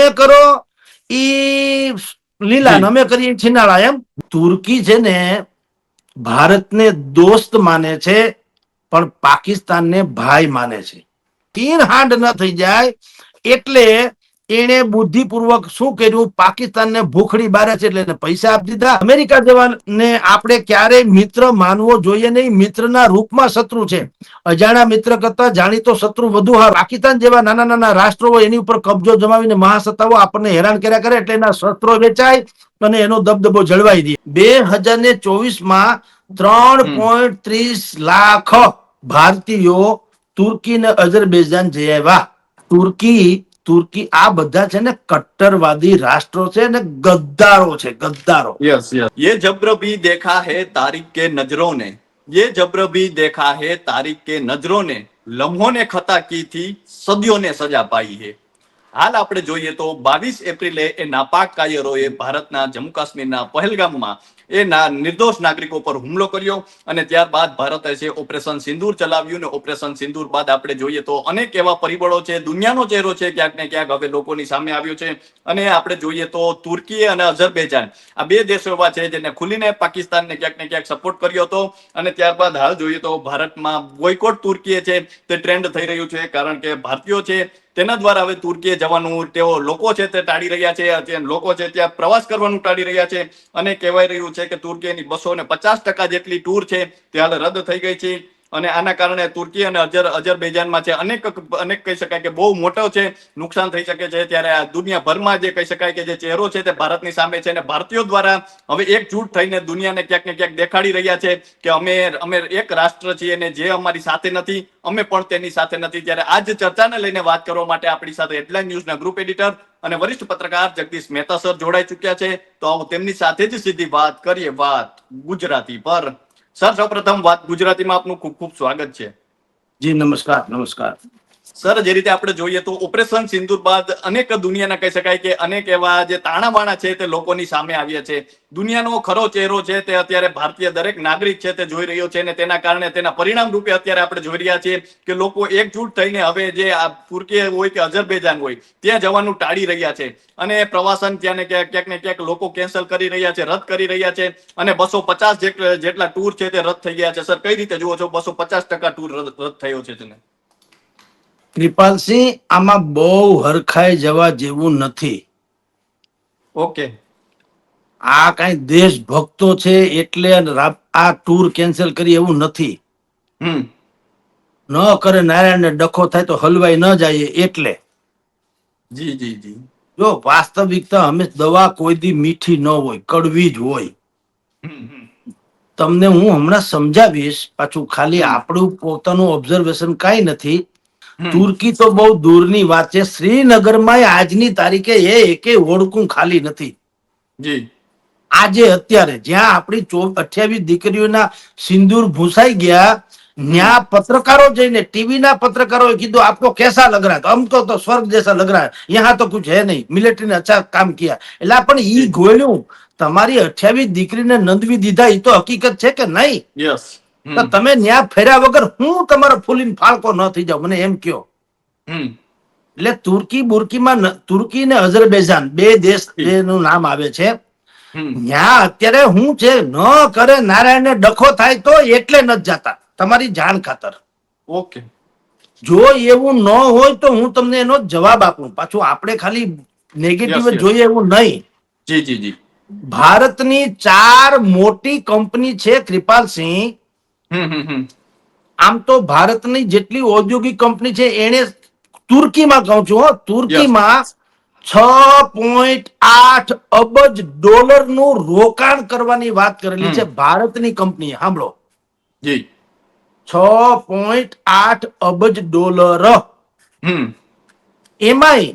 તમે કરો ઈ લીલા અમે કરીએ છીનાળા એમ. તુર્કી છે ને ભારતને દોસ્ત માને છે પણ પાકિસ્તાનને ભાઈ માને છે. તીન હાંડ ન થઈ જાય એટલે એણે બુદ્ધિપૂર્વક શું કર્યું? પાકિસ્તાનને ભૂખડી બારે છે એટલે પૈસા આપી દીધા. અમેરિકા જવાને આપણે ક્યારેય મિત્ર માનવો જોઈએ નહીં. મિત્રના રૂપમાં શત્રુ છે. અજાણા મિત્ર કરતા જાણીતો શત્રુ વધુ હા પાકિસ્તાન જેવા નાના નાના રાષ્ટ્રો હોય એની ઉપર કબજો જમાવીને મહાસત્તાઓ આપણને હેરાન કર્યા કરે એટલે એના શસ્ત્રો વેચાય અને એનો દબદબો જળવાઈ દે. બે હજાર ને ચોવીસમાં ત્રણ પોઈન્ટ ત્રીસ લાખ ભારતીયો તુર્કી ને અઝરબેજાન જઈ આવ્યા. તુર્કી તુર્કી આ બધા છે ને કટ્ટરવાદી રાષ્ટ્રો છે ને ગદ્દારો છે ગદ્દારો. યસ યસ યે જબ્ર ભી દેખા હે તારીખ કે નજરો ને યે જબ્ર ભી દેખા હે તારીખ કે નજરો ને લમ્હો ને ખતા કી થી સદીઓ ને સજા પાઈ હે. હાલ આપણે જોઈએ તો બાવીસ એપ્રિલે એ નાપાક કાયરોએ ભારતના જમ્મુ કાશ્મીરના પહેલગામમાં એ નિર્દોષ નાગરિકો પર હુમલો કર્યો અને ત્યારબાદ ભારતે છે ઓપરેશન સિંદૂર ચલાવ્યું ને ઓપરેશન સિંદૂર બાદ આપણે જોઈએ તો અનેક એવા પરિબળો છે, દુનિયાનો ચહેરો છે ક્યાંક ને ક્યાંક હવે લોકોની સામે આવ્યો છે. અને આપણે જોઈએ તો તુર્કી અને અઝરબૈજાન આ બે દેશો એવા છે જેને ખુલીને પાકિસ્તાનને ક્યાંક ને ક્યાંક સપોર્ટ કર્યો હતો. અને ત્યારબાદ હાલ જોઈએ તો ભારતમાં બોયકોટ તુર્કીએ છે તે ટ્રેન્ડ થઈ રહ્યું છે કારણ કે ભારતીયો છે તેના દ્વારા હવે તુર્કીએ જવાનું, તેઓ લોકો છે તે ટાળી રહ્યા છે લોકો છે ત્યાં પ્રવાસ કરવાનું ટાળી રહ્યા છે અને કહેવાય રહ્યું છે કે તુર્કીની બસો ને પચાસ ટકા જેટલી ટૂર છે તે હાલ રદ થઈ ગઈ છે. અને આના કારણે તુર્કી અને અજર, અજરબૈજાનમાં છે, અનેક અનેક કહી શકાય કે બહુ મોટો છે, નુકસાન થઈ શકે છે. ત્યારે આ દુનિયાભરમાં જે કહી શકાય કે જે ચહેરો છે તે ભારતની સામે છે અને ભારતીયો દ્વારા હવે એકજૂટ થઈને દુનિયાને ક્યાંક ને ક્યાંક દેખાડી રહ્યા છે કે અમે અમે એક રાષ્ટ્ર છીએ અને જે અમારી સાથે નથી, અમે પણ તેની સાથે નથી. ત્યારે આ જ ચર્ચાને લઈને વાત કરવા માટે આપણી સાથે હેડલાઇન ન્યૂઝના ગ્રુપ એડિટર અને વરિષ્ઠ પત્રકાર જગદીશ મહેતા સર જોડાઈ ચુક્યા છે. તો તેમની સાથે જ સીધી વાત કરીએ. વાત ગુજરાતી પર. સર સૌપ્રથમ વાત ગુજરાતીમાં આપનું ખૂબ ખૂબ સ્વાગત છે. જી નમસ્કાર નમસ્કાર. સર, જે રીતે આપણે જોઈએ તો ઓપરેશન સિંદુર બાદ અનેક દુનિયાના કહી શકાય કે અનેક એવા જે તાણાવાણા છે તે લોકોની સામે આવ્યા છે. દુનિયાનો ખરો ચહેરો છે તે અત્યારે ભારતીય દરેક નાગરિક છે તે જોઈ રહ્યો છે અને તેના કારણે તેના પરિણામ રૂપે અત્યારે આપણે જોઈ રહ્યા છીએ કે લોકો એકજૂટ થઈને હવે જે આ તુર્કી હોય કે અઝરબૈજાન હોય ત્યાં જવાનું ટાળી રહ્યા છે. અને પ્રવાસન ત્યાં ક્યાંક ને ક્યાંક લોકો કેન્સલ કરી રહ્યા છે, રદ કરી રહ્યા છે અને બસો પચાસ જેટલા ટૂર છે તે રદ થઈ ગયા છે. સર, કઈ રીતે જુઓ છો? બસો પચાસ ટકા ટૂર રદ થયો છે તેને. કૃપાલસિંહ આમાં બહુ હરખાઈ જવા જેવું નથી. ઓકે. આ કઈ દેશભક્તો છે એટલે આ ટૂર કેન્સલ કરી એવું નથી. ન કરે નારાયણને ડખો થાય તો હલવાઈ ન જાય એટલે. જી જી જી. જો વાસ્તવિકતા હંમેશ દવા કોઈ દી મીઠી ન હોય કડવી જ હોય. તમને હું હમણાં સમજાવીશ પાછું ખાલી આપણું પોતાનું ઓબ્ઝર્વેશન કાંઈ નથી. તુર્કી તો બહુ દૂરની વાત છે. શ્રીનગરમાં આજની તારીખે એ એકે ઓળખું ખાલી નથી. જી. આજે અત્યારે જ્યાં આપણી અઠ્યાવીસ દીકરીઓના સિંદૂર ભૂસાઈ ગયા ન્યા પત્રકારો જઈને ટીવીના પત્રકારોએ કીધું આપકો કેસા લગ રહા હમકો તો સ્વર્ગ જૈસા લગ રહા યહાં તો કુછ હે નહીં. મિલિટરીને અચ્છા કામ કિયા. એટલે પણ ઈ ગોળ્યું તમારી અઠ્યાવીસ દીકરીને નંદવી દીધા એ તો હકીકત છે કે નહીં? યસ. તો તમે ન્યા ફેર્યા વગર હું તમારો ફૂલીને ફાળકો ન થઈ જાવ મને એમ કયો. એટલે તુર્કી બુર્કીમાં તુર્કી ને અઝરબૈજાન બે દેશનું નામ આવે છે. ન્યા અત્યારે હું છે ન કરે નારાયણને ડખો થાય તો એટલે ન જાતા તમારી જાણ ખાતર. ઓકે. જો એવું ન હોય તો હું તમને એનો જવાબ આપું. પાછું આપણે ખાલી નેગેટિવ. જોઈએ એવું નહીં. જી જી જી. ભારતની ચાર મોટી કંપની છે કૃપાલસિંહ આમ તો ભારતની જેટલી ઔદ્યોગિક કંપની છે એને તુર્કીમાં કહું છું હો, તુર્કીમાં છ પોઈન્ટ આઠ અબજ ડોલરનું રોકાણ કરવાની વાત કરેલી છે ભારતની કંપનીએ. સાંભળો જી. છ પોઈન્ટ આઠ અબજ ડોલર. એમાંય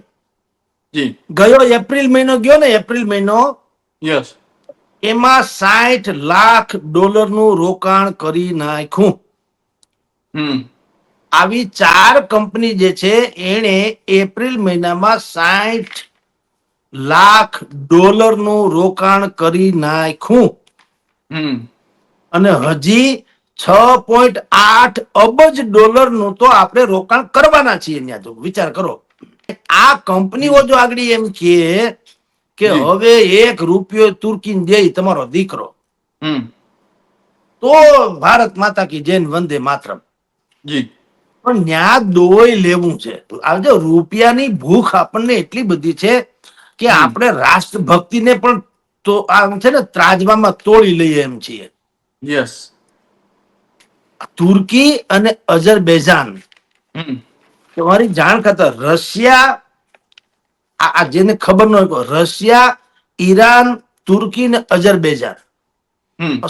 ગયો એપ્રિલ મહિનો ગયો ને એપ્રિલ મહિનો? યસ એમાં સાઠ લાખ ડોલરનું રોકાણ કરી નાખ્યું. આવી ચાર કંપની જે છે એણે એપ્રિલ મહિનામાં સાઠ લાખ ડોલરનું રોકાણ કરી નાખ્યું. હમ. અને હજી છ પોઈન્ટ આઠ અબજ ડોલરનું તો આપણે રોકાણ કરવાના છીએ ત્યાં તો વિચાર કરો. આ કંપનીઓ જો આગળ એમ કહે કે હવે એક રૂપિયો તુર્કી દે તમારો દીકરો. તો ભારત માતા કી જૈન વંદે માત્ર પણ ન્યા દોય લેવું છે. આજે રૂપિયાની ભૂખ આપણને એટલી બધી છે કે. આપણે રાષ્ટ્રભક્તિને પણ તો આમ છે ને ત્રાજવામાં તોડી લઈએ એમ છીએ. યસ. તુર્કી અને અઝરબૈજાન. તમારી જાણ ખાતર રશિયા આ જેને ખબર ન હોય રશિયા ઈરાન તુર્કી ને અજરબેજાન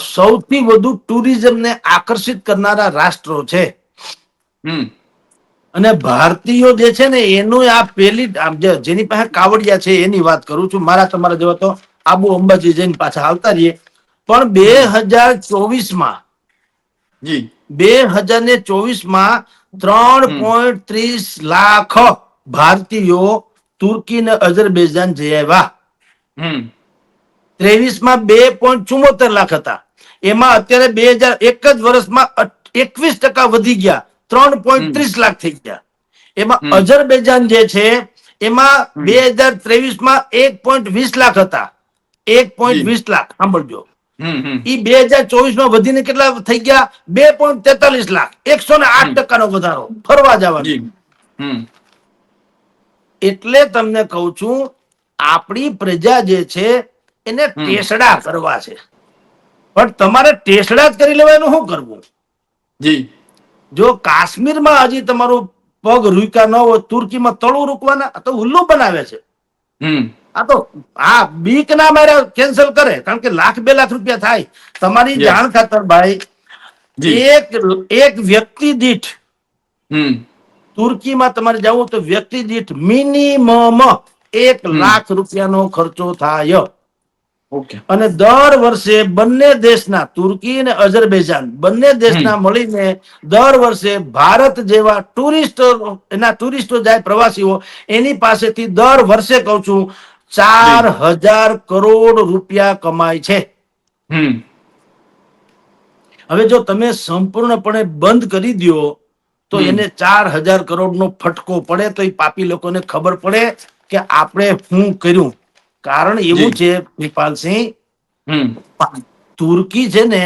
સૌથી વધુ ટુરિઝમને આકર્ષિત કરનારા રાષ્ટ્રો છે. અને ભારતીયો જે છે ને એનું આ પેલી જેની પાસે કાવડિયા છે એની વાત કરું છું. મારા તમારા જેવા તો આબુ અંબાજી જઈને પાછા આવતા રહીએ. પણ બે હજાર ચોવીસમાં બે હજાર ને ચોવીસમાં ત્રણ પોઈન્ટ ત્રીસ લાખ ભારતીયો તુર્કી ને અઝરબેજાન જઈ આવ્યા. ત્રેવીસમાં બે પોઈન્ટ ચુમોતેર લાખ હતા. એમાં અત્યારે બે હજાર એક જ વર્ષમાં એકવીસ ટકા વધી ગયા. ત્રણ પોઈન્ટ ત્રીસ લાખ થઈ ગયા. એમાં અઝરબેજાન જે છે એમાં બે હજાર ત્રેવીસમાં એક પોઈન્ટ વીસ લાખ હતા. એક પોઈન્ટ વીસ લાખ. સાંભળજો. ઈ બે હજાર ચોવીસમાં વધીને કેટલા થઈ ગયા? બે પોઈન્ટ તેતાલીસ લાખ. એકસો ને આઠ ટકા ટકાનો વધારો. ફરવા જવાનો. એટલે તમને કહું છું આપણી પ્રજા જે છે એને ટેસડા કરવા છે. પણ તમારે ટેસડા જ કરી લેવાનું શું કરવું? જી. જો કાશ્મીરમાં હજી તમારું પગ રૂક્યા ન હોય તુર્કીમાં તળું રૂકવાના તો ઉલ્લુ બનાવે છે. આ તો આ બીક ના મારે કેન્સલ કરે કારણ કે લાખ બે લાખ રૂપિયા થાય. તમારી જાણ ખાતર ભાઈ એક એક વ્યક્તિ દીઠ તુર્કીમાં તમારે જવું તો વ્યક્તિ દીઠ મિનિમમ એક. લાખ રૂપિયાનો ખર્ચો થાય. અને દર વર્ષે બંને દેશના તુર્કી અને અઝરબૈજાન બંને દેશના મળીને દર વર્ષે ભારત જેવા ટુરિસ્ટો એના ટુરિસ્ટો જાય પ્રવાસીઓ એની પાસેથી દર વર્ષે કહું છું ચાર હજાર કરોડ રૂપિયા કમાય છે. હવે જો તમે સંપૂર્ણપણે બંધ કરી દ્યો તો એને ચાર હજાર કરોડનો ફટકો પડે તો એ પાપી લોકોને ખબર પડે કે આપણે શું કર્યું. કારણ એવું છે કૃપાલસિંહ તુર્કી છે ને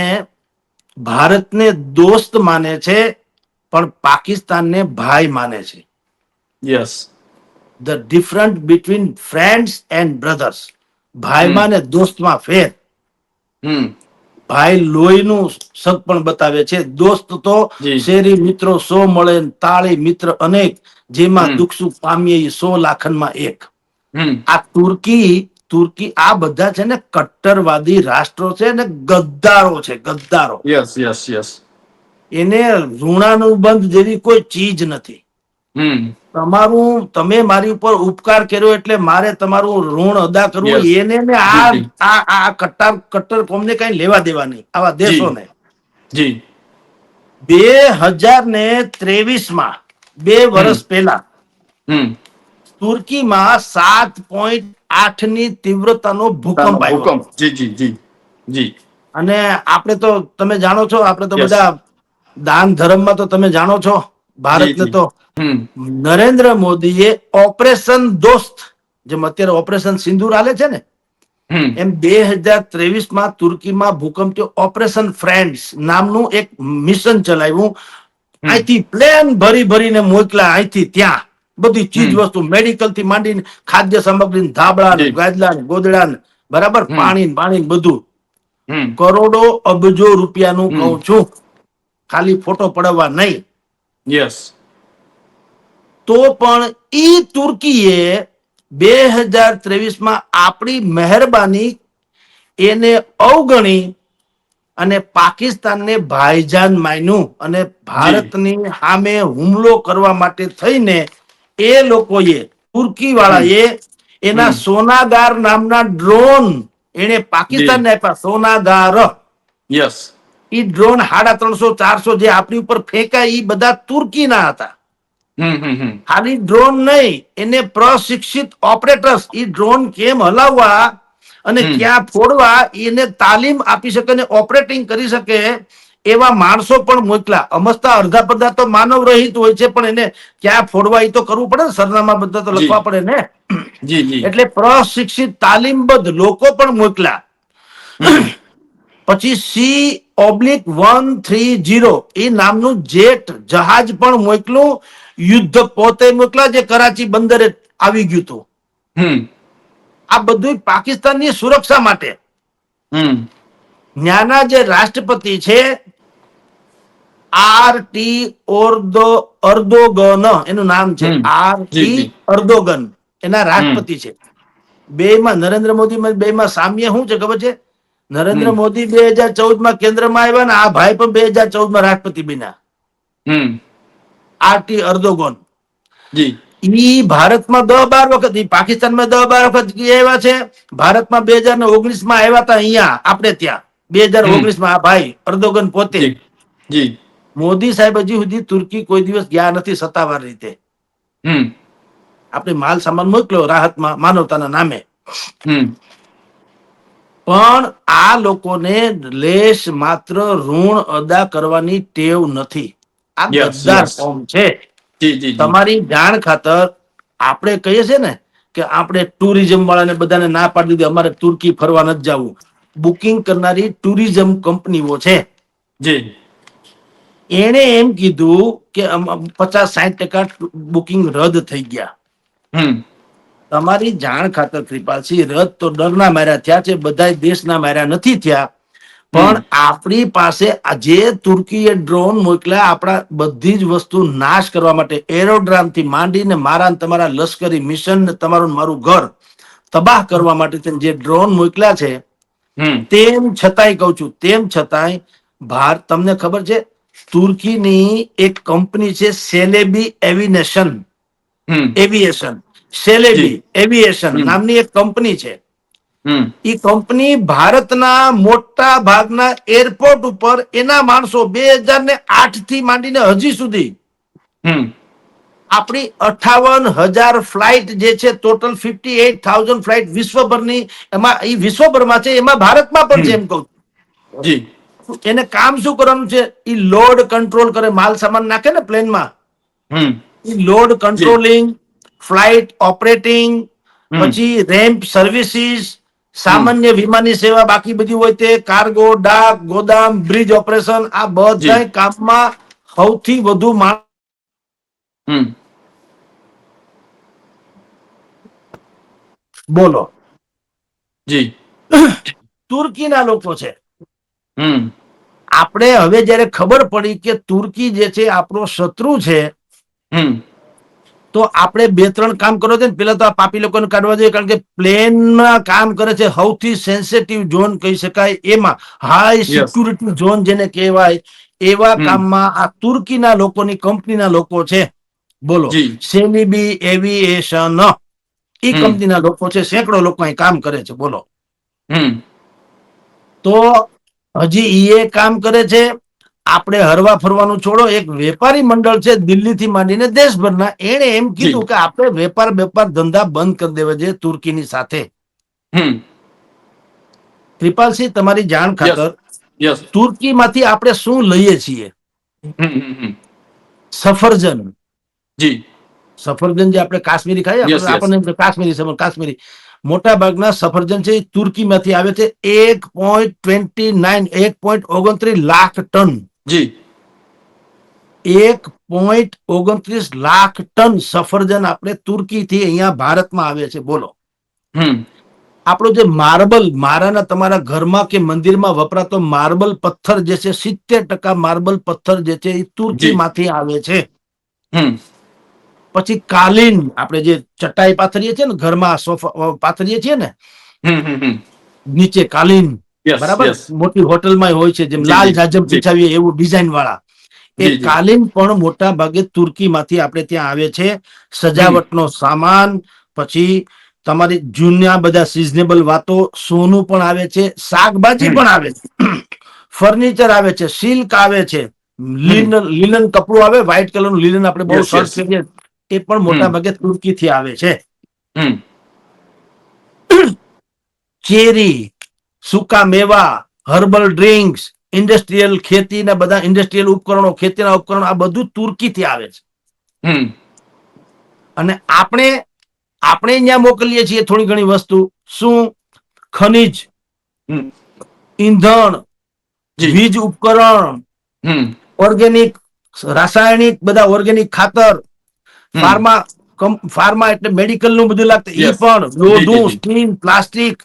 ભારતને દોસ્ત માને છે પણ પાકિસ્તાનને ભાઈ માને છે. Yes the different between friends and brothers ભાઈમાં ને દોસ્તમાં ફેર. ભાઈ લોહીનું સગ પણ બતાવે છે. દોસ્ત તો શેરી મિત્રો સો મળે તાળી મિત્ર અનેક જેમાં દુઃખ સુખ પામીએ સો લાખનમાં એક. આ તુર્કી તુર્કી આ બધા છે ને કટ્ટરવાદી રાષ્ટ્રો છે ને ગદ્દારો છે ગદ્દારો. Yes yes yes. એને ઋણાનુબંધ જેવી કોઈ ચીજ નથી. તમારું તમે મારી ઉપર ઉપકાર કર્યો એટલે મારે તમારું ઋણ અદા કરવું એને ને આ. આ આ કટ્ટર કટ્ટર કોમને કઈ લેવા દેવા નહીં આવા દેશોને. જી. બે હજાર ને ત્રેવીસમાં બે વર્ષ પહેલા તુર્કીમાં સાત પોઈન્ટ આઠની તીવ્રતાનો ભૂકંપ આવ્યો. જી જી જી જી. અને આપણે તો તમે જાણો છો આપણે તો બધા દાન ધર્મમાં તો તમે જાણો છો. ભારતને. તો નરેન્દ્ર મોદીએ ઓપરેશન દોસ્ત જેમ અત્યારે ઓપરેશન સિંધુર હાલે છે ને એમ બે હજાર ત્રેવીસમાં તુર્કીમાં ભૂકંપ ઓપરેશન ફ્રેન્ડ્સ નામનું એક મિશન ચલાવ્યું. અહીંથી પ્લેન ભરી ભરીને મોકલા અહીંથી ત્યાં. બધી ચીજ વસ્તુ મેડિકલથી માંડીને ખાદ્ય સામગ્રી ને ધાબળા ને ગાદલા ગોદડા ને બરાબર? પાણી ને પાણી ને બધું. કરોડો અબજો રૂપિયાનું. કહું છું. ખાલી ફોટો પડવા નહીં. યસ તો પણ ઈ તુર્કીએ બે હજાર ત્રેવીસમાં આપણી મહેરબાની એને અવગણી અને પાકિસ્તાનને ભાઈજાન માન્યું અને ભારતની સામે હુમલો કરવા માટે થઈને એ લોકોએ તુર્કી વાળાએ એના સોનાગાર નામના ડ્રોન એને પાકિસ્તાનને આપ્યા. સોનાગાર. યસ ઈ ડ્રોન હાડા ત્રણસો ચારસો જે આપણી ઉપર ફેંકાય એ બધા તુર્કીના હતા. ખાલી ડ્રોન નહીં એને પ્રશિક્ષિત ઓપરેટર્સ ઈ ડ્રોન કેમ હલાવવા અને ક્યાં ફોડવા એને તાલીમ આપી શકે અને ઓપરેટિંગ કરી શકે એવા માણસો પણ મોકલા. અમસ્તા અડધા પડધા તો માનવ રહિત હોય છે પણ એને ક્યાં ફોડવા એ તો કરવું પડે ને સરનામા બધા તો લખવા પડે ને. એટલે પ્રશિક્ષિત તાલીમબદ્ધ લોકો પણ મોકલા. પછી C oblique one three zero. એ નામનું જેટ જહાજ પણ મોકલું. યુદ્ધ પોતે મોકલા જે કરાચી બંદરે આવી ગયું હતું. આ બધું પાકિસ્તાનની સુરક્ષા માટે. ન્યાના જે રાષ્ટ્રપતિ છે આર ટી ઓર્દો અર્દોગન એનું નામ છે. R T Erdogan. એના રાષ્ટ્રપતિ છે. બે માં નરેન્દ્ર મોદી બે માં સામ્ય શું છે ખબર છે? નરેન્દ્ર મોદી બે હજાર ચૌદમાં કેન્દ્રમાં આવ્યા ને આ ભાઈ પણ બે હજાર ચૌદમાં રાષ્ટ્રપતિ બન્યા. આરટી અર્દોગન. ઈ ભારતમાં દસ બાર વખત પાકિસ્તાનમાં દસ બાર વખત આવ્યા છે. ભારતમાં બે હજાર ઓગણીસમાં આવ્યા હતા અહીંયા આપણે ત્યાં. બે હજાર ઓગણીસમાં આ ભાઈ અર્દોગન પોતે. મોદી સાહેબ હજી સુધી તુર્કી કોઈ દિવસ ગયા નથી સત્તાવાર રીતે. હમ. આપણે માલ સામાન મોકલ્યો રાહતમાં માનવતાના નામે. પણ આ લોકોને લેશ માત્ર ઋણ અદા કરવાની ટેવ નથી. આ ગદ્દાર ફોર્મ છે. તમારી જાણ ખાતર આપણે કહીએ છીએ ને કે આપણે ટુરિઝમ વાળાને બધાને ના પાડી દીધી અમારે તુર્કી ફરવા નથી જવું. બુકિંગ કરનારી ટુરિઝમ કંપનીઓ છે. એને એમ કીધું કે પચાસ સાહીઠ ટકા બુકિંગ રદ થઈ ગયા. તમારી જાણ ખાતર કૃપાલસિંહ રદ તો ડરના માર્યા થયા છે બધા દેશના માર્યા નથી થયા. પણ આપણી પાસે જે તુર્કીએ ડ્રોન મોકલ્યા આપણા બધી જ વસ્તુ નાશ કરવા માટે એરોડ્રામથી માંડીને મારા તમારા લશ્કરી મિશન ને તમારું મારું ઘર તબાહ કરવા માટે જે ડ્રોન મોકલ્યા છે તેમ છતાંય કહું છું તેમ છતાંય ભારત તમને ખબર છે તુર્કીની એક કંપની છે સેલેબી એવિનેશન. હમ. એવિએશન. સેલેબી એવિએશન નામની એક કંપની છે. એ કંપની ભારતના મોટા ભાગના એરપોર્ટ ઉપર એના માણસો બે હજાર ને આઠથી માંડીને હજી સુધી આપણી અઠાવન હજાર ફ્લાઇટ જે છે total fifty eight thousand flight વિશ્વભરની એમાં એ વિશ્વભરમાં છે એમાં ભારતમાં પણ છે એમ કહું જી. એને કામ શું કરવાનું છે? એ લોડ કંટ્રોલ કરે માલ સામાન નાખે ને પ્લેનમાં. લોડ કંટ્રોલિંગ ફ્લાઇટ ઓપરેટિંગ પછી રેમ્પ સર્વિસીસ સામાન્ય વિમાની સેવા બાકી બધી હોય તે કાર્ગો ડાક ગોદામ બ્રિજ ઓપરેશન આ બધા કામમાં સૌથી વધુ માણસ બોલો. જી. તુર્કીના લોકો છે. આપણે હવે જ્યારે ખબર પડી કે તુર્કી જે છે આપણો શત્રુ છે હમ. તો આપણે બે ત્રણ કામ કરો છે ને પેલા તો આ પાપી લોકોને કાઢવા જોઈએ કારણ કે પ્લેનમાં કામ કરે છે સૌથી સેન્સિટિવ ઝોન કહી શકાય એમાં. હાઈ. સિક્યુરિટી ઝોન જેને કહેવાય એવા કામમાં આ તુર્કીના લોકોની કંપનીના લોકો છે. બોલો. જી. એવિએશન. એ. કંપનીના લોકો છે સેંકડો લોકો અહીં કામ કરે છે. બોલો. તો હજી એ કામ કરે છે આપણે હરવા ફરવાનું છોડો એક વેપારી મંડળ છે દિલ્હીથી માંડીને દેશભરના એણે એમ કીધું કે આપણે વેપાર વેપાર ધંધા બંધ કરી દેવા જોઈએ તુર્કીની સાથે. કૃપાલસિંહ તમારી જાણ ખાતર તુર્કીમાંથી આપણે શું લઈએ છીએ? સફરજન. જી. સફરજન જે આપણે કાશ્મીરી ખાઈએ. આપણને કાશ્મીરી કાશ્મીરી. મોટા ભાગના સફરજન છે એ તુર્કીમાંથી આવે છે એક પોઈન્ટ ટ્વેન્ટી નાઇન એક પોઈન્ટ ઓગણત્રીસ લાખ ટન. જી. એક પોઈન્ટ ઓગણત્રીસ લાખ ટન સફરજન આપણે તુર્કીથી અહીંયા ભારતમાં આવે છે. બોલો. આપણો જે માર્બલ મારાના તમારા ઘરમાં કે મંદિરમાં વપરાતો માર્બલ પથ્થર જે છે સિત્તેર ટકા માર્બલ પથ્થર જે છે એ તુર્કીમાંથી આવે છે. પછી કાલીન આપણે જે ચટાઈ પાથરીએ છીએ ને ઘરમાં સોફા પાથરીએ છીએ ને નીચે કાલીન બરાબર? મોટી હોટલમાં હોય છે જેમ લાલ જાજમ. બિછાવીએ એવું ડિઝાઇન વાળા. એ. કાલીન પણ મોટા ભાગે તુર્કીમાંથી આપણે ત્યાં આવે છે. સજાવટનો સામાન પછી તમારી જૂના બધા સિઝનેબલ વાતો સોનું પણ આવે છે શાકભાજી પણ આવે છે. ફર્નિચર આવે છે સિલ્ક આવે છે લિનન લિનન કપડું આવે વ્હાઇટ કલરનું લિનન આપણે બહુ સર્ચ કરીએ એ પણ મોટા. ભાગે તુર્કીથી આવે છે. ચેરી સૂકા મેવા હર્બલ ડ્રિંક્સ ઇન્ડસ્ટ્રીયલ ખેતીના બધા ઇન્ડસ્ટ્રીયલ ઉપકરણો ખેતીના ઉપકરણો આ બધું તુર્કીથી આવે છે. અને આપણે આપણે અહીંયા મોકલીએ છીએ થોડી ઘણી વસ્તુ. શું? ખનિજ. ઈંધણ. વીજ ઉપકરણ. હમ. ઓર્ગેનિક રાસાયણિક બધા ઓર્ગેનિક ખાતર. ફાર્મા ફાર્મા એટલે મેડિકલનું બધું લાગતું. એ પણ લોધું સ્ટીમ પ્લાસ્ટિક.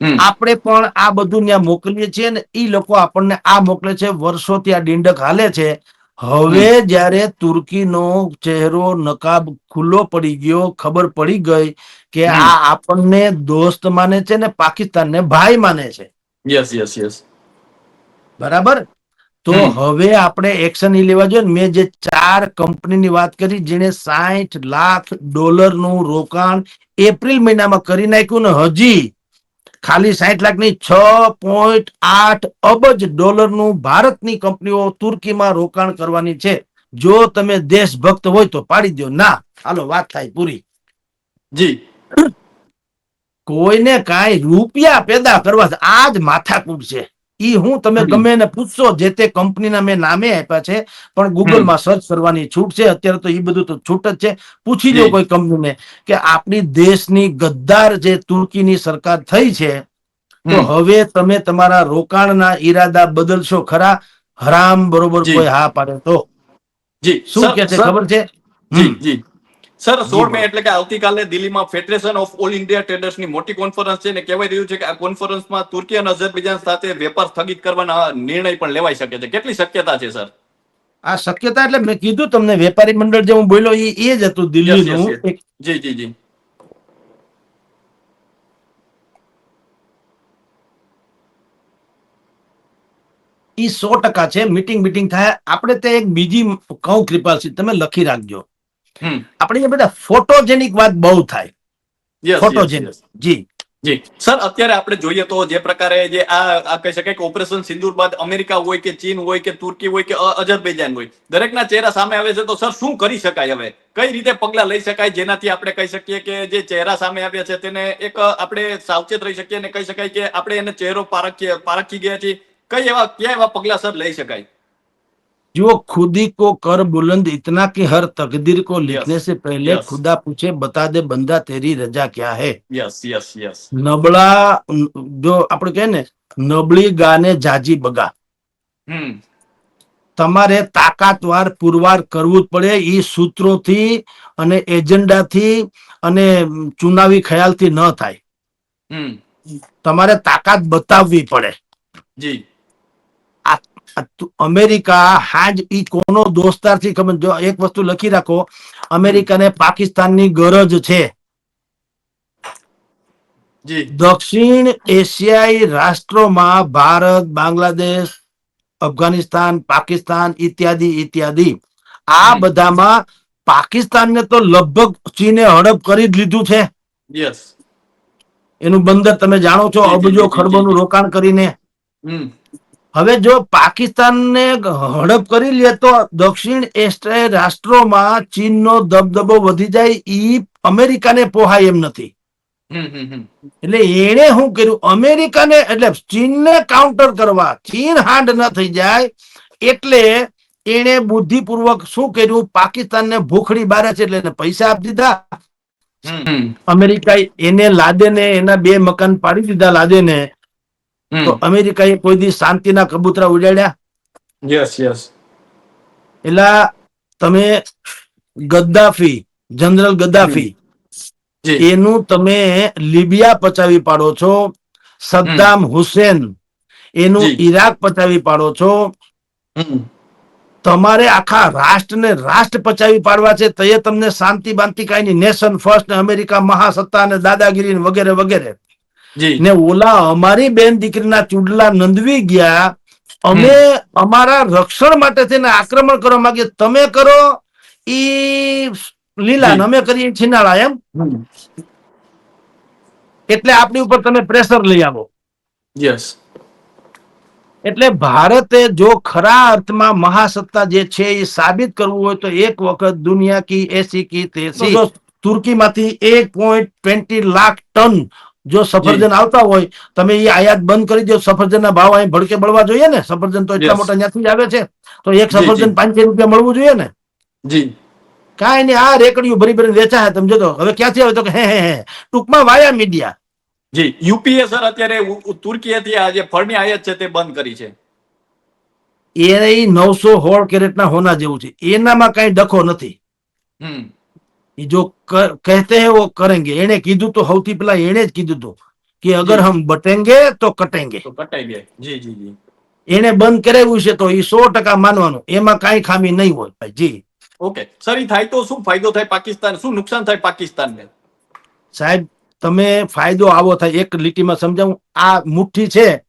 આપણે પણ આ બધું ત્યાં મોકલીએ છીએ ને એ લોકો આપણને આ મોકલે છે વર્ષોથી આ ડીંડક હાલે છે. હવે જ્યારે તુર્કીનો ચહેરો નકાબ ખુલ્લો પડી ગયો ખબર પડી ગઈ કે આ આપણને દોસ્ત માને છે ને પાકિસ્તાનને ભાઈ માને છે. Yes yes yes. બરાબર? તો હવે આપણે એક્શન ઈ લેવા જોઈએ ને. મેં જે ચાર કંપનીની વાત કરી જેને સાઠ લાખ ડોલરનું રોકાણ એપ્રિલ મહિનામાં કરી નાખ્યું ને હજી. ખાલી સાઠ લાખની છ પોઈન્ટ આઠ અબજ ડોલરનું ભારતની કંપનીઓ તુર્કીમાં રોકાણ કરવાની છે. જો તમે દેશભક્ત હોય તો પાડી દો ના હાલો વાત થાય પૂરી. જી. કોઈને કાંઈ રૂપિયા પેદા કરવા આજ આ જ માથાકૂટ છે. ઈ હું તમે ગમે એને પૂછશો જે તે કંપનીના મેં નામે આપ્યા છે પણ ગૂગલમાં સર્ચ કરવાની છૂટ છે અત્યારે તો એ બધું તો છૂટ જ છે. પૂછી લો જી. કોઈ કંપનીને કે આપણી દેશની ગદ્દાર જે તુર્કીની સરકાર થઈ છે તો હવે તમે તમારા રોકાણના ઈરાદા બદલશો ખરા? હરામ બરોબર કોઈ હા પાડે તો. જી. શું કે છે ખબર છે? જી જી. સર સોળ મે એટલે કે આવતીકાલે દિલ્હીમાં ફેડરેશન ઓફ ઓલ ઇન્ડિયા ટ્રેડર્સની મોટી કોન્ફરન્સ છે ને કહેવાય રહ્યું છે કે આ કોન્ફરન્સમાં તુર્કી અને અઝરબૈજાન સાથે વેપાર સ્થગિત કરવાના નિર્ણય પણ લેવાઈ શકે છે. કેટલી શક્યતા છે સર? આ શક્યતા એટલે મેં કીધું તમને વેપારી મંડળ જે હું બોલ્યો એ એ જ હતું દિલ્હીનું. જી જી જી. ઈ સો ટકા છે. મીટિંગ મીટિંગ થાય. આપણે તે એક બીજી કહું કૃપાલસિંહ તમે લખી રાખજો. આપણે બધા ફોટોજેનિક વાત બહુ થાય. ફોટોજેનિક. જી. જી. સર અત્યારે આપણે જોઈએ તો જે પ્રકારે જે આ કહી શકાય કે ઓપરેશન સિંદૂર બાદ અમેરિકા હોય કે ચીન હોય કે તુર્કી હોય કે અજરબૈજાન હોય દરેકના ચહેરા સામે આવે છે તો સર શું કરી શકાય હવે? કઈ રીતે પગલા લઈ શકાય જેનાથી આપણે કહી શકીએ કે જે ચહેરા સામે આવ્યા છે તેને એક આપણે સાવચેત રહી શકીએ અને કહી શકાય કે આપણે એને ચહેરો પારખી પારખી ગયા છીએ. કઈ એવા ક્યાં એવા પગલા સર લઈ શકાય? जो खुदी को कर बुलंद इतना कि हर तकदीर को लिखने से पहले yes. खुदा पूछे बता दे बंदा तेरी रजा क्या है યસ યસ યસ નબળા જો આપણે કહે ને નબળી ગાને જાજી બગા હમ તમારે તાકાતવાર પુરવાર કરવું જ પડે એ સૂત્રોથી અને એજન્ડાથી અને ચુનાવી ખ્યાલથી ન થાય હમ તમારે તાકાત બતાવવી પડે જી આ તુ- અમેરિકા હાજ ઈ કોનો દોસ્તાર ખબર જો એક વસ્તુ લખી રાખો. અમેરિકાને પાકિસ્તાનની ગરજ છે. દક્ષિણ એશિયાઈ રાષ્ટ્રોમાં ભારત બાંગ્લાદેશ અફઘાનિસ્તાન પાકિસ્તાન ઇત્યાદિ ઇત્યાદિ. આ. બધામાં પાકિસ્તાનને તો લગભગ ચીને હડપ કરી જ લીધું છે. યસ. એનું બંદર તમે જાણો છો અબજો ખરબોનું રોકાણ કરીને. હવે જો પાકિસ્તાનને હડપ કરી લે તો દક્ષિણ એશિયાઈ રાષ્ટ્રોમાં ચીનનો દબદબો વધી જાય ઈ અમેરિકાને પોહાય એમ નથી. એટલે એણે શું કર્યું? અમેરિકાને એટલે ચીનને કાઉન્ટર કરવા. ચીન હાંડ ન થઈ જાય એટલે એણે બુદ્ધિપૂર્વક શું કર્યું? પાકિસ્તાનને ભૂખડી બારે છે એટલે એને પૈસા આપી દીધા. અમેરિકા એને લાદેને એના બે મકાન પાડી દીધા લાદેને. તો અમેરિકાએ કોઈ દી શાંતિના કબૂતરા ઉડાડ્યા? યસ યસ એટલે તમે ગદ્દાફી જનરલ ગદ્દાફી એનું તમે લિબિયા પચાવી પાડો છો સદ્દામ હુસેન એનું ઈરાક પચાવી પાડો છો. તમારે આખા રાષ્ટ્રને રાષ્ટ્ર પચાવી પાડવા છે તો એ તમને શાંતિ બાંતિ કાંઈ નેશન ફર્સ્ટ ને અમેરિકા મહાસત્તા ને દાદાગીરી વગેરે વગેરે. ને ઓલા અમારી બેન દીકરીના ચૂડલા નંદવી ગયા અમે અમારા રક્ષણ માટે થઈને આક્રમણ કરવા માંગીએ. તમે કરો ઈ લીલા અમે કરીએ છીનાળા એમ? એટલે આપણી ઉપર તમે પ્રેશર લઈ આવો. યસ. એટલે ભારતે જો ખરા અર્થમાં મહાસત્તા જે છે એ સાબિત કરવું હોય તો એક વખત દુનિયા કી એસી કી તેસી. તુર્કી તુર્કીમાંથી એક પોઈન્ટ ટ્વેન્ટી લાખ ટન જો સફરજન આવતા હોય તમે એ આયાત બંધ કરી દો સફરજનના ભાવ અહીં ભડકે બળવા જોઈએ ને? સફરજન તો એટલા મોટા ત્યાંથી જ આવે છે. તો એક સફરજન પાંચસો રૂપિયા મળવું જોઈએ ને? જી. કાંઈ નહીં આ રેકડીઓ ભરી ભરીને વેચાય તમે જોતો હવે ક્યાંથી આવે તો કે હે હે હે. ટૂંકમાં વાયા મીડિયા. જી યુપીએ સર અત્યારે તુર્કીએથી આ જે ફળની આયાત છે તે બંધ કરી છે. એ નવસો હોળ કેરેટના હોના જેવું છે. એનામાં કઈ ડખો નથી. હમ. એ જો ક- કહેતે હે વો કરેંગે. એને કીધું તો સૌથી પહેલા એને જ કીધું તો કે અગર હમ બટેંગે તો કટેંગે. તો કટાઈ ગયા. જી જી જી. એને બંધ કરાવ્યું છે તો એ સો ટકા માનવાનું. એમાં કઈ ખામી નહીં હોય. જી. ઓકે. સર થાય તો શું ફાયદો થાય પાકિસ્તાન? શું નુકસાન થાય પાકિસ્તાનને? સાહેબ તમે ફાયદો આવો થાય. એક લીટીમાં સમજાવું. આ મુઠ્ઠી છે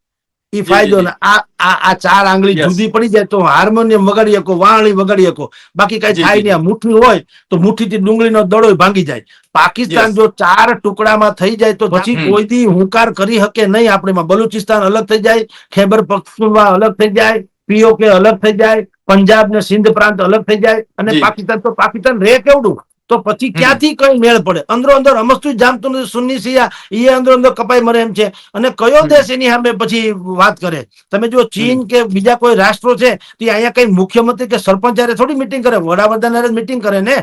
એ ફાયદો ને. આ આ ચાર આંગળી જુદી પડી જાય તો હાર્મોનિયમ વગાડી શકો વાણી વગાડી શકો. બાકી કઈ થાય નહીં. મુઠ્ઠી હોય તો મુઠ્ઠીથી ડુંગળીનો દડો ભાંગી જાય. પાકિસ્તાન જો ચાર ટુકડામાં થઈ જાય તો પછી? કોઈ દી હુંકાર કરી શકે નહીં આપણે બલુચિસ્તાન અલગ થઈ જાય ખેબર પક્ષમાં અલગ થઈ જાય પીઓકે અલગ થઈ જાય પંજાબ ને સિંધ પ્રાંત અલગ થઈ જાય અને પાકિસ્તાન તો પાકિસ્તાન રે કેવડું? તો પછી ક્યાંથી કઈ મેળ પડે? અંદરો અંદર અમસ્તું જામતું નથી. સુન્ની સિયા એ અંદરો અંદર કપાઈ મરે એમ છે. અને કયો દેશ એની સામે પછી વાત કરે? તમે જો ચીન કે બીજા કોઈ રાષ્ટ્રો છે તો અહીંયા કઈ મુખ્યમંત્રી કે સરપંચ હારે થોડી મિટિંગ કરે? વડાપ્રધાન મિટિંગ કરે ને?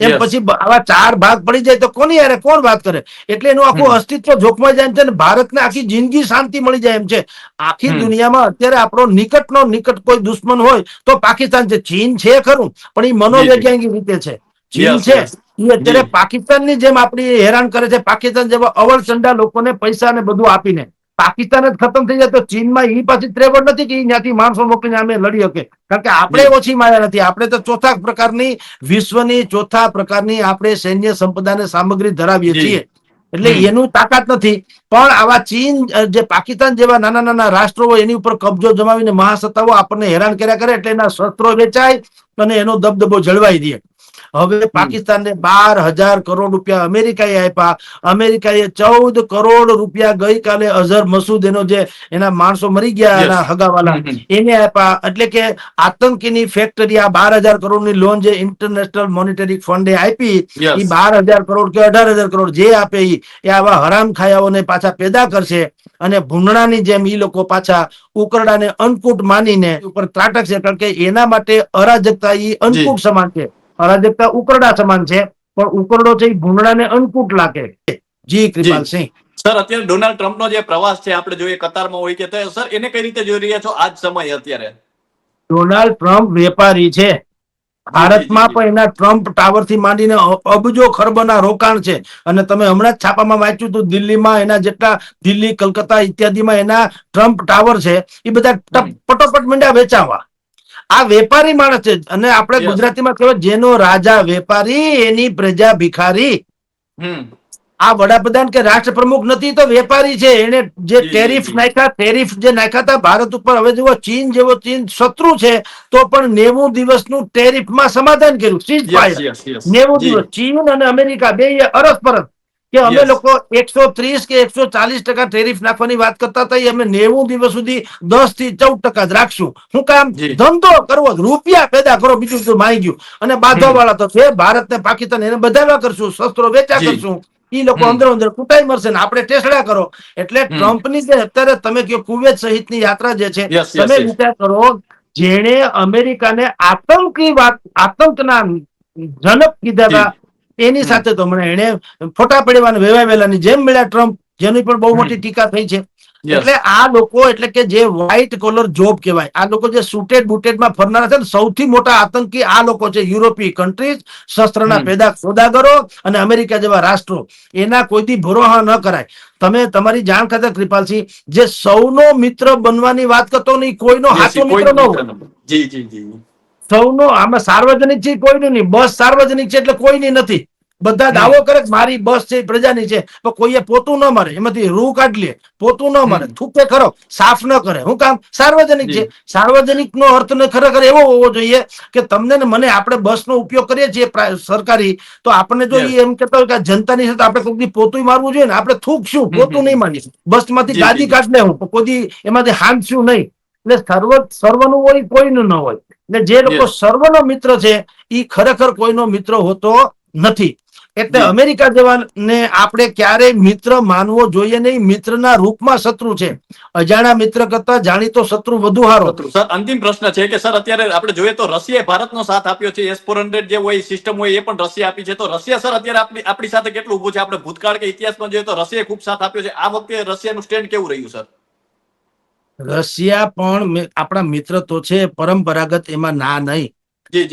એમ પછી આવા ચાર ભાગ પડી જાય તો કોની યારે કોણ વાત કરે? એટલે એનું આખું અસ્તિત્વ જોખમાઈ જાય છે ને ભારતને આખી જિંદગી શાંતિ મળી જાય એમ છે. આખી દુનિયામાં અત્યારે આપણો નિકટનો નિકટ કોઈ દુશ્મન હોય તો પાકિસ્તાન છે. ચીન છે ખરું પણ એ મનોવૈજ્ઞાનિક રીતે છે. ચીન છે એ અત્યારે. પાકિસ્તાનની જેમ આપણી હેરાન કરે છે. પાકિસ્તાન જેવા અવળચંડા લોકોને પૈસા ને બધું આપીને. પાકિસ્તાન જ ખતમ થઈ જાય તો ચીનમાં એ પાછી ત્રેવડ નથી કે ત્યાંથી માણસો મોકલીને અમે લડી શકે કારણ કે આપણે ઓછી માયા નથી. આપણે તો ચોથા પ્રકારની વિશ્વની ચોથા પ્રકારની આપણે સૈન્ય સંપદાને સામગ્રી ધરાવીએ છીએ. એટલે એનું તાકાત નથી. પણ આવા ચીન જે પાકિસ્તાન જેવા નાના નાના રાષ્ટ્રો હોય એની ઉપર કબજો જમાવીને મહાસત્તાઓ આપણને હેરાન કર્યા કરે એટલે એના શસ્ત્રો વેચાય અને એનો દબદબો જળવાઈ દે. હવે પાકિસ્તાનને બાર હજાર કરોડ રૂપિયા અમેરિકાએ આપ્યા. અમેરિકાએ ચૌદ કરોડ રૂપિયા ગઈકાલે અઝહર મસૂદ એનો જે એના માણસો મરી ગયા એના હગાવાલા. એને આપ્યા. એટલે કે આતંકીની ફેક્ટરી આ બાર હજાર કરોડની લોન જે ઇન્ટરનેશનલ મોનિટરી ફંડે આપી એ બાર હજાર કરોડ કે અઢાર હજાર કરોડ જે આપે એ આવા હરામ ખાયાઓને પાછા પેદા કરશે અને ભૂંડણાની જેમ એ લોકો પાછા ઉકરડાને અન્નકૂટ માનીને ઉપર ત્રાટક છે કારણ કે એના માટે અરાજકતા એ અન્નકૂટ સમાન છે. અરાજકતા ઉકરડા સમાન છે પણ ઉકરડો છે એ ભૂંડણાને અન્નકૂટ લાગે. જી કૃપાલસિંહ. સર અત્યારે ડોનાલ્ડ ટ્રમ્પનો જે પ્રવાસ છે આપણે જોઈએ કતારમાં હોય કે સર એને કઈ રીતે જોઈ રહ્યા છો આજ સમય અત્યારે? ડોનાલ્ડ ટ્રમ્પ વેપારી છે. ભારતમાં. પણ એના ટ્રમ્પ ટાવરથી માંડીને અબજો ખરબના રોકાણ છે. અને તમે હમણાં જ છાપામાં વાંચ્યું હતું દિલ્હીમાં એના જેટલા દિલ્હી કલકત્તા ઇત્યાદિમાં એના ટ્રમ્પ ટાવર છે એ બધા પટોપટ મંડ્યા વેચાવા. આ વેપારી માણસ છે. અને આપણે. ગુજરાતીમાં કહેવાય જેનો રાજા વેપારી એની પ્રજા ભિખારી. આ વડાપ્રધાન કે રાષ્ટ્ર પ્રમુખ નથી તો વેપારી છે. એને જે ટેરિફ નાખ્યા ટેરિફ જે નાખ્યા હતા ભારત ઉપર હવે જુઓ ચીન જેવો ચીન શત્રુ છે તો પણ નેવું દિવસનું ટેરિફમાં સમાધાન કર્યું. સીઝ ફાયર નેવું દિવસ ચીન અને અમેરિકા બે અરસ પરસ કે અમે લોકો એકસો ત્રીસ કે એકસો ચાલીસ ટકા ટેરિફ નાખવાની વાત કરતા હતા અમે નેવું દિવસ સુધી દસથી ચૌદ ટકા જ રાખશું. શું કામ? ધંધો કરવો રૂપિયા પેદા કરો બીજું તો માઈ ગયું. અને બાંધવા વાળા તો છે ભારત ને પાકિસ્તાન એને બધાવા કરશું શસ્ત્રો વેચા કરશું. ઈ લોકો અંદર અંદર કુટાઈ મરશે ને આપણે ટેસડા કરો. એટલે. ટ્રમ્પની જે અત્યારે તમે કયો કુવેત સહિતની યાત્રા જે છે તમે વિચાર કરો જેણે અમેરિકાને આતંકી વાત આતંકના જનક કીધા હતા એની સાથે તો મને એને ફોટા પડેવાને વેવાવેલાની જેમ મળ્યા ટ્રમ્પ જેની પણ બહુ મોટી ટીકા થઈ છે. એટલે આ લોકો એટલે કે જે વ્હાઇટ કોલર જોબ કહેવાય આ લોકો જે સુટેડ બુટેડમાં ફરનારા છે ને સૌથી મોટા આતંકી આ લોકો છે યુરોપીય કન્ટ્રીઝ શસ્ત્રના. પેદા સોદાગરો અને અમેરિકા જેવા રાષ્ટ્રો. એના કોઈથી ભરોહા ન કરાય. તમે તમારી જાણ ખાતર કૃપાલસિંહ જે સૌનો મિત્ર બનવાની વાત કરતો નહીં કોઈનો હાથો મિત્ર ન હોય. જી જી જી. સૌનો આમાં સાર્વજનિક છે કોઈનું નહીં. બસ સાર્વજનિક છે એટલે કોઈની નથી. બધા દાવો કરે કે મારી બસ છે પ્રજાની છે. પણ કોઈએ પોતું ન મારે. એમાંથી રૂ કાઢી લે પોતું ન મારે. થૂકે ખરો. સાફ ન કરે. હું કામ? સાર્વજનિક છે. સાર્વજનિક નો અર્થ ને ખરેખર એવો હોવો જોઈએ કે તમને ને મને આપણે બસ નો ઉપયોગ કરીએ છીએ સરકારી તો આપણને જો Yes. એમ કેતો હોય કે જનતાની સાથે આપણે કોઈ પોતું મારવું જોઈએ ને આપણે થૂકશું. શું પોતું નહીં માની બસમાંથી ગાદી. કાઢ લે હું. કોઈ એમાંથી હાંસશું નહીં. એટલે સર્વ સર્વનું હોય કોઈનું ન હોય. એટલે જે લોકો સર્વનો મિત્ર છે એ ખરેખર કોઈનો મિત્ર હોતો નથી. એટલે અમેરિકા જવાને આપણે ક્યારેય મિત્ર માનવો જોઈએ નહીં. મિત્રના રૂપમાં શત્રુ છે. અજાણ્યા મિત્ર કરતા જાણીતો શત્રુ વધુ સારો સર અંતિમ પ્રશ્ન છે કે સર અત્યારે આપણે જોઈએ તો રશિયાએ ભારતનો સાથ આપ્યો છે. એસ ફોર હંડ્રેડ જે હોય સિસ્ટમ હોય એ પણ રશિયા આપી છે. તો રશિયા સર અત્યારે આપણી આપણી સાથે કેટલું ઉભું છે? આપણે ભૂતકાળ કે ઇતિહાસમાં જોઈએ તો રશિયાએ ખૂબ સાથ આપ્યો છે. આ વખતે રશિયાનું સ્ટેન્ડ કેવું રહ્યું સર? રશિયા પણ આપણા મિત્ર તો છે પરંપરાગત એમાં ના નહીં.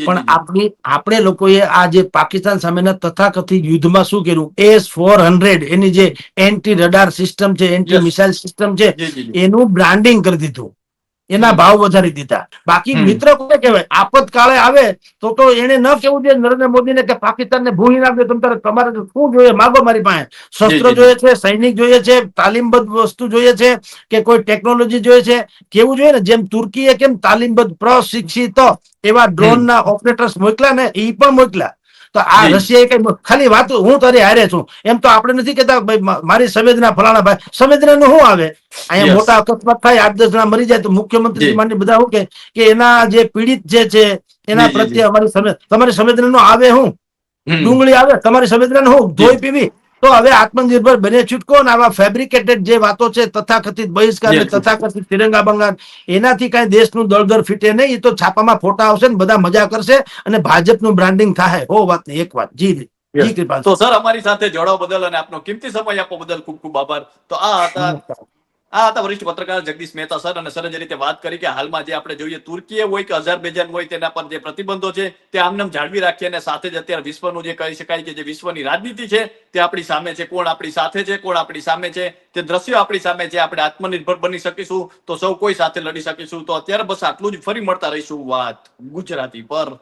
પણ. આપણી આપણે લોકોએ આ જે પાકિસ્તાન સામેના તથાકથિત યુદ્ધમાં શું કર્યું? એસ ફોર હંડ્રેડ એની જે એન્ટી રડાર સિસ્ટમ છે એન્ટી મિસાઇલ સિસ્ટમ છે એનું બ્રાન્ડિંગ કરી દીધું. એના ભાવ વધારી દીધા. બાકી મિત્ર કોને કહેવાય? આપતકાળે આવે તો તો એને ન કેવું જોઈએ નરેન્દ્ર મોદીને કે પાકિસ્તાનને ભૂલી ના દે તમારે તમારે શું જોઈએ? માગો મારી પાસે. શસ્ત્ર જોઈએ છે સૈનિક જોઈએ છે તાલીમબદ્ધ વસ્તુ જોઈએ છે કે કોઈ ટેકનોલોજી જોઈએ છે? કેવું જોઈએ ને? જેમ તુર્કીએ કેમ તાલીમબદ્ધ પ્રશિક્ષિત એવા ડ્રોન ના ઓપરેટર્સ મોકલ્યા ને એ પણ મોકલ્યા. તો આ. રશિયાએ કઈ ખાલી વાત હું તારી હારે છું. એમ તો આપણે નથી કેતા મારી સંવેદના ફલાણા ભાઈ. સંવેદના નું શું આવે? અહીંયા મોટા અકસ્માત થાય આઠ દસ જણા મરી જાય તો મુખ્યમંત્રી માની બધા શું કે કે એના જે પીડિત જે છે એના પ્રત્યે અમારી તમારી સંવેદના નો આવે હું ડુંગળી આવે? તમારી સંવેદના હું. ધોઈ પીવી? તો હવે આત્મનિર્ભર બને છૂટકો અને આવા ફેબ્રિકેટેડ જે વાતો છે તથાકથિત બહિષ્કાર. તથાકથિત તિરંગા બંગાળ એનાથી કઈ દેશનું દળદર ફીટે નહીં એ તો છાપામાં ફોટા આવશે ને બધા મજા કરશે અને ભાજપનું બ્રાન્ડિંગ થાય હો વાત નહીં એક વાત. જી જી. કૃપા તો સર અમારી સાથે જોડાવા બદલ અને આપનો કિંમતી સમય આપવા બદલ ખૂબ ખૂબ આભાર. તો આ હતા આ હતા વરિષ્ઠ પત્રકાર જગદીશ મહેતા સર અને સરે રીતે વાત કરી કે હાલમાં જે આપણે જોઈએ તુર્કીએ હોય કે અઝરબેજાન હોય તેના પર જે પ્રતિબંધો છે, તે આમનામ જાળવી રાખીએ અને સાથે જ અત્યારે વિશ્વનું જે કહી શકાય કે જે વિશ્વની રાજનીતિ છે, તે આપણી સામે છે. કોણ આપણી સાથે છે? કોણ આપણી સામે છે? તે દ્રશ્યો આપણી સામે છે. આપણે આત્મનિર્ભર બની શકીશું તો સૌ કોઈ સાથે લડી શકીશું. તો અત્યારે બસ આટલું જ ફરી મળતા રહીશું વાત ગુજરાતી પર.